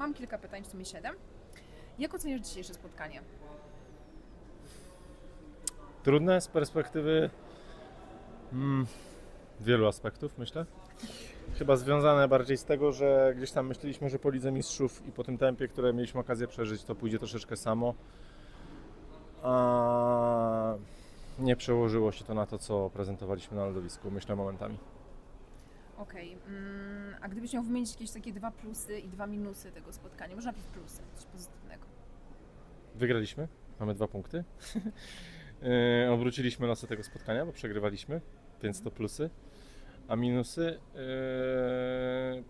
mam kilka pytań, w sumie siedem. Jak oceniasz dzisiejsze spotkanie? Trudne z perspektywy mm, wielu aspektów, myślę. Chyba związane bardziej z tego, że gdzieś tam myśleliśmy, że po Lidze Mistrzów i po tym tempie, które mieliśmy okazję przeżyć, to pójdzie troszeczkę samo. A nie przełożyło się to na to, co prezentowaliśmy na lodowisku, myślę momentami. Okej, mm, a gdybyś miał wymienić jakieś takie dwa plusy i dwa minusy tego spotkania, może najpierw plusy, coś pozytywnego. Wygraliśmy, mamy dwa punkty. Yy, Obróciliśmy losy tego spotkania, bo przegrywaliśmy, więc to plusy. A minusy? Yy,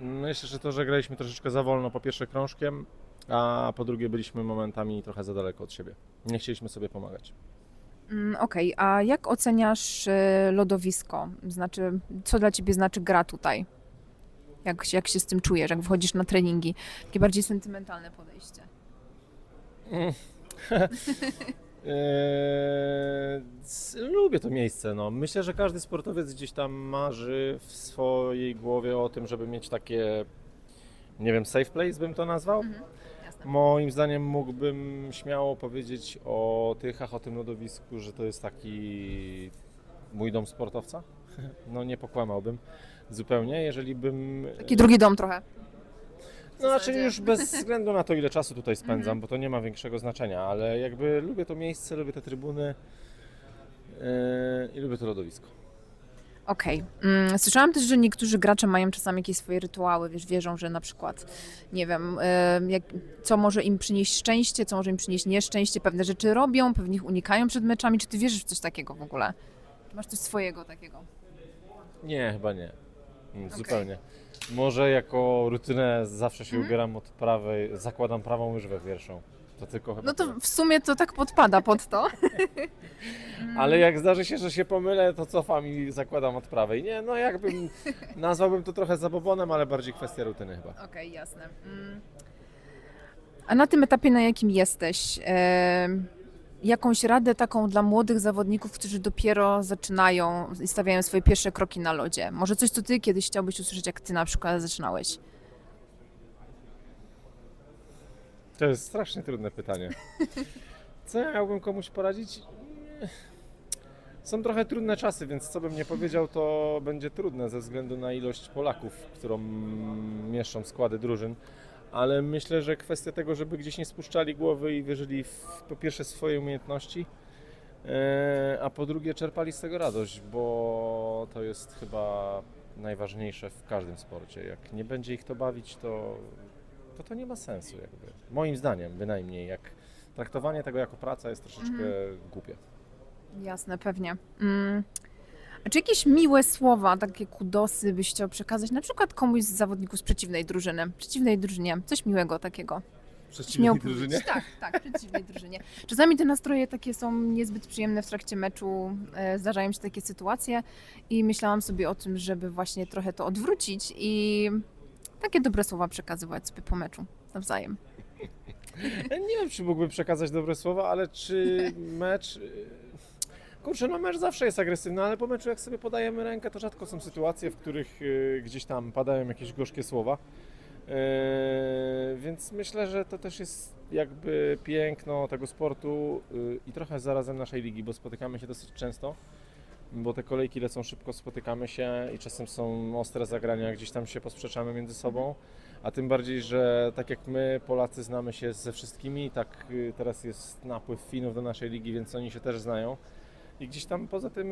Myślę, że to, że graliśmy troszeczkę za wolno po pierwsze krążkiem, a po drugie byliśmy momentami trochę za daleko od siebie. Nie chcieliśmy sobie pomagać. Mm, Okej, a jak oceniasz e, lodowisko? Znaczy, co dla ciebie znaczy gra tutaj? Jak, się- jak się z tym czujesz, jak wchodzisz na treningi? Takie bardziej sentymentalne podejście. Eee, lubię to miejsce. No. Myślę, że każdy sportowiec gdzieś tam marzy w swojej głowie o tym, żeby mieć takie, nie wiem, safe place bym to nazwał. Mhm. Moim zdaniem mógłbym śmiało powiedzieć o Tychach, o tym lodowisku, że to jest taki mój dom sportowca. No nie pokłamałbym zupełnie, jeżeli bym... Taki drugi dom trochę. No znaczy już bez względu na to, ile czasu tutaj spędzam, Mhm. bo to nie ma większego znaczenia, ale jakby lubię to miejsce, lubię te trybuny yy, i lubię to lodowisko. Okej. Mm, Słyszałam też, że niektórzy gracze mają czasami jakieś swoje rytuały, wiesz, wierzą, że na przykład, nie wiem, em, jak, co może im przynieść szczęście, co może im przynieść nieszczęście, pewne rzeczy robią, pewnych unikają przed meczami. Czy ty wierzysz w coś takiego w ogóle? Czy masz coś swojego takiego? Nie, chyba nie. Mm. Zupełnie. Może jako rutynę zawsze się Mhm. ubieram od prawej, zakładam prawą łyżwę pierwszą. To tylko chyba No to w sumie to tak podpada pod to. Ale jak zdarzy się, że się pomylę, to cofam i zakładam od prawej. Nie, no jakbym, nazwałbym to trochę zabobonem, ale bardziej kwestia rutyny chyba. Okej, jasne. Mm. A na tym etapie, na jakim jesteś, em, jakąś radę taką dla młodych zawodników, którzy dopiero zaczynają i stawiają swoje pierwsze kroki na lodzie? Może coś, co ty kiedyś chciałbyś usłyszeć, jak ty na przykład zaczynałeś? To jest strasznie trudne pytanie. Co ja miałbym komuś poradzić? Są trochę trudne czasy, więc co bym nie powiedział, to będzie trudne ze względu na ilość Polaków, którą mieszczą składy drużyn. Ale myślę, że kwestia tego, żeby gdzieś nie spuszczali głowy i wierzyli w, po pierwsze swoje umiejętności, e, a po drugie czerpali z tego radość, bo to jest chyba najważniejsze w każdym sporcie. Jak nie będzie ich to bawić, to to to nie ma sensu jakby. Moim zdaniem bynajmniej, jak traktowanie tego jako praca jest troszeczkę głupie. Jasne, pewnie. Mm. A czy jakieś miłe słowa, takie kudosy byś chciał przekazać na przykład komuś z zawodników z przeciwnej drużyny, przeciwnej drużynie, coś miłego takiego? Śmiał drużynie? powiedzieć. Tak, tak, przeciwnej drużynie. Czasami te nastroje takie są niezbyt przyjemne w trakcie meczu, e, zdarzają się takie sytuacje i myślałam sobie o tym, żeby właśnie trochę to odwrócić i takie dobre słowa przekazywać sobie po meczu nawzajem. Nie wiem, czy mógłbym przekazać dobre słowa, ale czy mecz... Kurczę, no mecz zawsze jest agresywny, ale po meczu jak sobie podajemy rękę, to rzadko są sytuacje, w których y, gdzieś tam padają jakieś gorzkie słowa. Yy, Więc myślę, że to też jest jakby piękno tego sportu i trochę zarazem naszej ligi, bo spotykamy się dosyć często, bo te kolejki lecą szybko, spotykamy się i czasem są ostre zagrania, gdzieś tam się posprzeczamy między sobą. A tym bardziej, że tak jak my, Polacy, znamy się ze wszystkimi, tak y, teraz jest napływ Finów do naszej ligi, więc oni się też znają. I gdzieś tam poza tym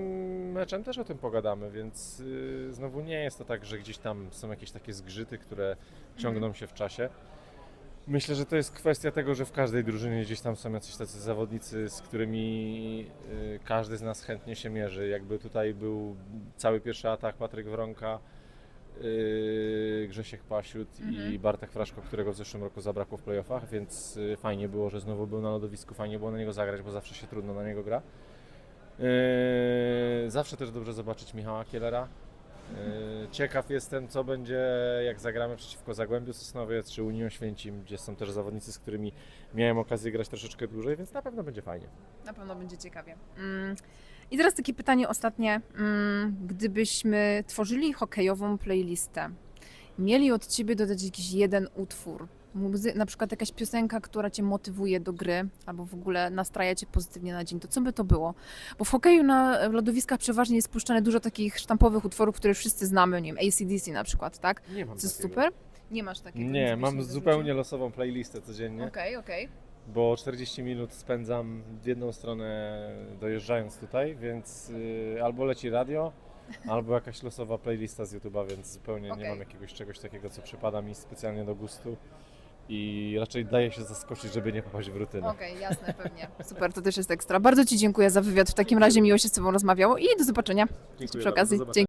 meczem też o tym pogadamy, więc y, znowu nie jest to tak, że gdzieś tam są jakieś takie zgrzyty, które ciągną się w czasie. Myślę, że to jest kwestia tego, że w każdej drużynie gdzieś tam są jacyś tacy zawodnicy, z którymi y, każdy z nas chętnie się mierzy. Jakby tutaj był cały pierwszy atak Patryk Wronka, yy, Grzesiek Pasiut i Mhm. Bartek Fraszko, którego w zeszłym roku zabrakło w playoffach, więc y, fajnie było, że znowu był na lodowisku, fajnie było na niego zagrać, bo zawsze się trudno na niego gra. Zawsze też dobrze zobaczyć Michała Kielera. Yy, Ciekaw jestem, co będzie, jak zagramy przeciwko Zagłębiu Sosnowiec czy Unii Oświęcim, gdzie są też zawodnicy, z którymi miałem okazję grać troszeczkę dłużej, więc na pewno będzie fajnie. Na pewno będzie ciekawie. Mm. I teraz takie pytanie ostatnie. Mm, Gdybyśmy tworzyli hokejową playlistę, mieli od ciebie dodać jakiś jeden utwór, muzy- na przykład jakaś piosenka, która cię motywuje do gry, albo w ogóle nastraja cię pozytywnie na dzień, to co by to było? Bo w hokeju na w lodowiskach przeważnie jest puszczane dużo takich sztampowych utworów, które wszyscy znamy, nie wiem, ACDC na przykład, tak? Nie mam To jest takiego. super? Nie masz takiego? nic Nie, byś mam dorzucił? zupełnie losową playlistę codziennie, Okej, okej. bo 40 minut spędzam w jedną stronę dojeżdżając tutaj, więc y, albo leci radio, albo jakaś losowa playlista z YouTube'a, więc zupełnie Okej. nie mam jakiegoś czegoś takiego, co przypada mi specjalnie do gustu i raczej daję się zaskoczyć, żeby nie popaść w rutynę. Okej, jasne, pewnie. Super, to też jest ekstra. Bardzo Ci dziękuję za wywiad. W takim razie miło się z Tobą rozmawiało i do zobaczenia Dziękuję przy bardzo, okazji. do zobaczenia.